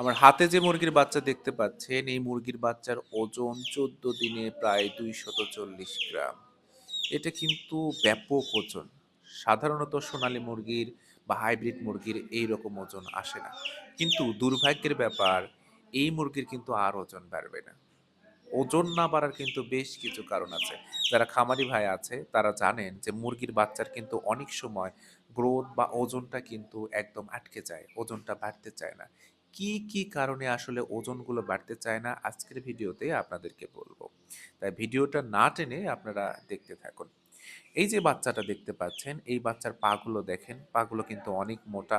আমার হাতে যে মুরগির বাচ্চা দেখতে পাচ্ছেন, এই মুরগির বাচ্চার ওজন চোদ্দ দিনে প্রায় দুইশত চল্লিশ গ্রাম। এটা কিন্তু ব্যাপক ওজন। সাধারণত সোনালী মুরগির বা হাইব্রিড মুরগির এই রকম ওজন আসে না। কিন্তু দুর্ভাগ্যের ব্যাপার, এই মুরগির কিন্তু আর ওজন বাড়বে না। ওজন না বাড়ার কিন্তু বেশ কিছু কারণ আছে। যারা খামারি ভাই আছে, তারা জানেন যে মুরগির বাচ্চার কিন্তু অনেক সময় গ্রোথ বা ওজনটা কিন্তু একদম আটকে যায়, ওজনটা বাড়তে চায় না। কি কি কারণে আসলে ওজনগুলো বাড়তে চায় না আজকের ভিডিওতে আপনাদেরকে বলব। তাই ভিডিওটা না টেনে আপনারা দেখতে থাকুন। এই যে বাচ্চাটা দেখতে পাচ্ছেন, এই বাচ্চার পাগুলো দেখেন পাগুলো কিন্তু অনেক মোটা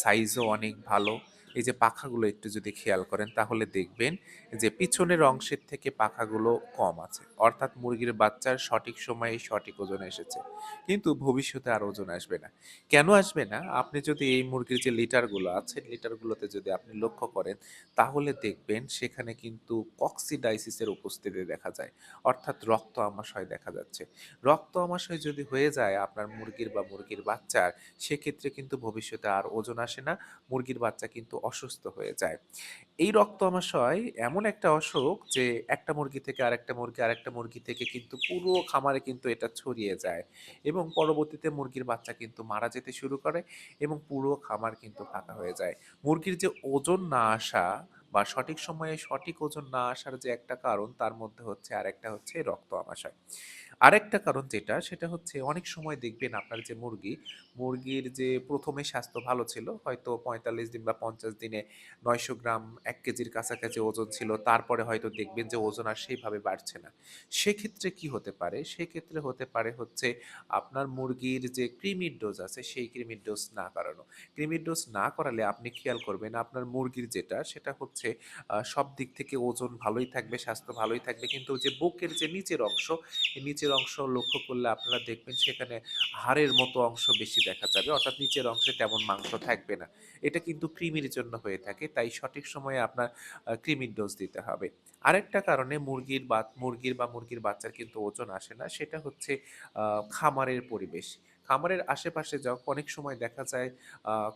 সাইজও অনেক ভালো। এই যে পাখাগুলো একটু যদি খেয়াল করেন, তাহলে দেখবেন যে পিছনের অংশের থেকে পাখাগুলো কম আছে। অর্থাৎ মুরগির বাচ্চার সঠিক সময়ে সঠিক ওজন এসেছে। কিন্তু ভবিষ্যতে আর ওজন আসবে না। কেন আসবে না? আপনি যদি এই মুরগির যে লিটারগুলো আছে, লিটারগুলোতে যদি আপনি লক্ষ্য করেন, তাহলে দেখবেন সেখানে কিন্তু কক্সিডাইসিসের উপস্থিতি দেখা যায়। অর্থাৎ রক্ত আমাশয় দেখা যাচ্ছে। রক্ত আমাশয় যদি হয়ে যায় আপনার মুরগির বা মুরগির বাচ্চার, সেক্ষেত্রে কিন্তু ভবিষ্যতে আর ওজন আসে না। মুরগির বাচ্চা কিন্তু অসুস্থ হয়ে যায়। এই রক্ত আমাশয় এমন একটা অসুখ যে একটা মুরগি থেকে আরেকটা মুরগি আরেকটা মুরগি থেকে কিন্তু পুরো খামারে কিন্তু এটা ছড়িয়ে যায় এবং পরবর্তীতে মুরগির বাচ্চা কিন্তু মারা যেতে শুরু করে এবং পুরো খামার কিন্তু ফাঁকা হয়ে যায়। মুরগির যে ওজন না আসা বা সঠিক সময়ে সঠিক ওজন না আসার যে একটা কারণ, তার মধ্যে হচ্ছে আরেকটা হচ্ছে রক্ত আমাশয়। আরেকটা কারণ যেটা, সেটা হচ্ছে অনেক সময় দেখবেন আপনার যে মুরগি, মুরগির যে প্রথমে স্বাস্থ্য ভালো ছিল, হয়তো পঁয়তাল্লিশ দিন বা পঞ্চাশ দিনে নয়শো গ্রাম এক কেজির কাছাকাছি ওজন ছিল, তারপরে হয়তো দেখবেন যে ওজন আর সেইভাবে বাড়ছে না। সেক্ষেত্রে কি হতে পারে? সেক্ষেত্রে হতে পারে হচ্ছে আপনার মুরগির যে ক্রিমির ডোজ আছে, সেই ক্রিমির ডোজ না করানো। ক্রিমির ডোজ না করালে আপনি খেয়াল করবেন, আপনার মুরগির যেটা, সেটা হচ্ছে আহ, সব দিক থেকে ওজন ভালোই থাকবে স্বাস্থ্য ভালোই থাকবে। কিন্তু যে বুকের যে নিচের অংশ এই নিচের অংশ লক্ষ্য করলে আপনারা দেখবেন সেখানে হাড়ের মতো অংশ বেশি দেখা যাবে। অর্থাৎ নিচের অংশে তেমন মাংস থাকবে না। এটা কিন্তু কৃমির জন্য হয়ে থাকে। তাই সঠিক সময়ে আপনার কৃমির ডোজ দিতে হবে। আরেকটা কারণে মুরগির বা মুরগির বা মুরগির বাচ্চার কিন্তু ওজন আসে না। সেটা হচ্ছে খামারের পরিবেশ। খামারের আশেপাশে যখন অনেক সময় দেখা যায়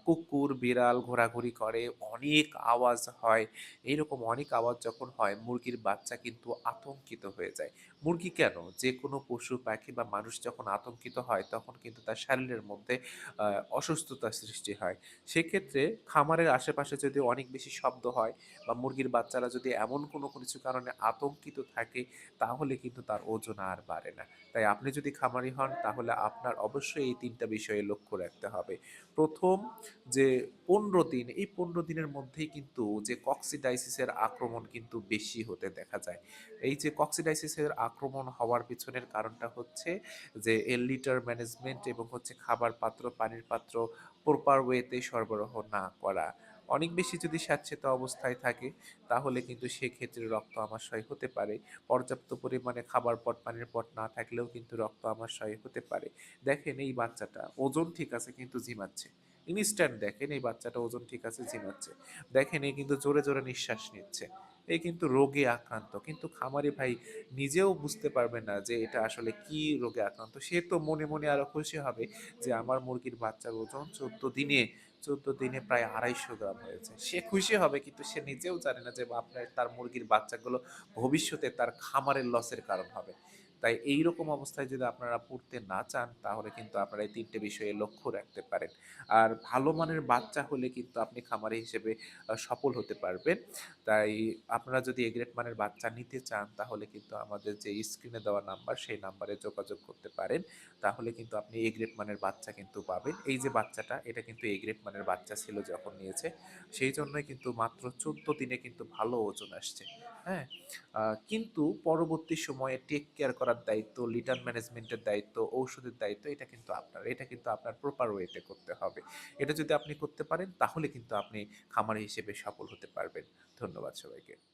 কুকুর, বিড়াল ঘোরাঘুরি করে, অনেক আওয়াজ হয়। এইরকম অনেক আওয়াজ যখন হয়, মুরগির বাচ্চা কিন্তু আতঙ্কিত হয়ে যায়। মুরগি কেন? যে কোনো পশু, পাখি বা মানুষ যখন আতঙ্কিত হয়, তখন কিন্তু তার শরীরের মধ্যে অসুস্থতা সৃষ্টি হয়। সেক্ষেত্রে খামারের আশেপাশে যদি অনেক বেশি শব্দ হয় বা মুরগির বাচ্চারা যদি এমন কোনো, কিছু কারণে আতঙ্কিত থাকে, তাহলে কিন্তু তার ওজন আর বাড়ে না। তাই আপনি যদি খামারি হন, তাহলে আপনার অবশ্যই এই তিনটা বিষয়ে লক্ষ্য রাখতে হবে। প্রথম যে পনেরো দিন, এই পনেরো দিনের মধ্যেই কিন্তু যে কক্সিডাইসিসের আক্রমণ কিন্তু বেশি হতে দেখা যায়। এই যে কক্সিডাইসিসের আক্রমণ হওয়ার পিছনের কারণটা হচ্ছে যে এর লিটার ম্যানেজমেন্ট এবং হচ্ছে খাবার পাত্র পানির পাত্র প্রপার ওয়েতে সরবরাহ না করা। অনেক বেশি যদি স্যাঁতসেঁতে অবস্থায় থাকে, তাহলে কিন্তু সেক্ষেত্রে রক্ত আমাশয় হতে পারে। পর্যাপ্ত পরিমাণে খাবার পট, পানির পট না থাকলেও কিন্তু রক্ত আমাশয় হতে পারে। দেখেন এই বাচ্চাটা, ওজন ঠিক আছে কিন্তু জিমাচ্ছে ইনস্ট্যান্ট দেখেন এই বাচ্চাটা ওজন ঠিক আছে জিমাচ্ছে দেখেন এই কিন্তু জোরে জোরে নিঃশ্বাস নিচ্ছে। এই কিন্তু রোগে আক্রান্ত। কিন্তু খামারি ভাই নিজেও বুঝতে পারবে না যে এটা আসলে কি রোগে আক্রান্ত। সে তো মনে মনে আরও খুশি হবে যে আমার মুরগির বাচ্চার ওজন চোদ্দ দিনে চোদ্দ দিনে প্রায় আড়াইশো গ্রাম হয়েছে। সে খুশি হবে কিন্তু সে নিজেও জানে না যে আপনার, তার মুরগির বাচ্চাগুলো ভবিষ্যতে তার খামারের লসের কারণ হবে। তাই এই রকম অবস্থায় যদি আপনারা পড়তে না চান, তাহলে কিন্তু আপনারা এই তিনটে বিষয়ে লক্ষ্য রাখতে পারেন। আর ভালো মানের বাচ্চা হলে কিন্তু আপনি খামারি হিসেবে সফল হতে পারবেন। তাই আপনারা যদি এগ্রেট মানের বাচ্চা নিতে চান, তাহলে কিন্তু আমাদের যে স্ক্রিনে দেওয়া নাম্বার সেই নাম্বারে যোগাযোগ করতে পারেন। তাহলে কিন্তু আপনি এগ্রেট মানের বাচ্চা কিন্তু পাবেন। এই যে বাচ্চাটা, এটা কিন্তু এগ্রেট মানের বাচ্চা ছিল যখন নিয়েছে। সেই জন্যই কিন্তু মাত্র চোদ্দ দিনে কিন্তু ভালো ওজন আসছে। হ্যাঁ? কিন্তু পরবর্তী সময়ে টেক কেয়ার করার দায়িত্ব লিটার ম্যানেজমেন্টের দায়িত্ব, ঔষধের দায়িত্ব, এটা কিন্তু আপনার, এটা কিন্তু আপনার প্রপার ওয়েতে করতে হবে। এটা যদি আপনি করতে পারেন, তাহলে কিন্তু আপনি খামারি হিসেবে সফল হতে পারবেন। ধন্যবাদ সবাইকে।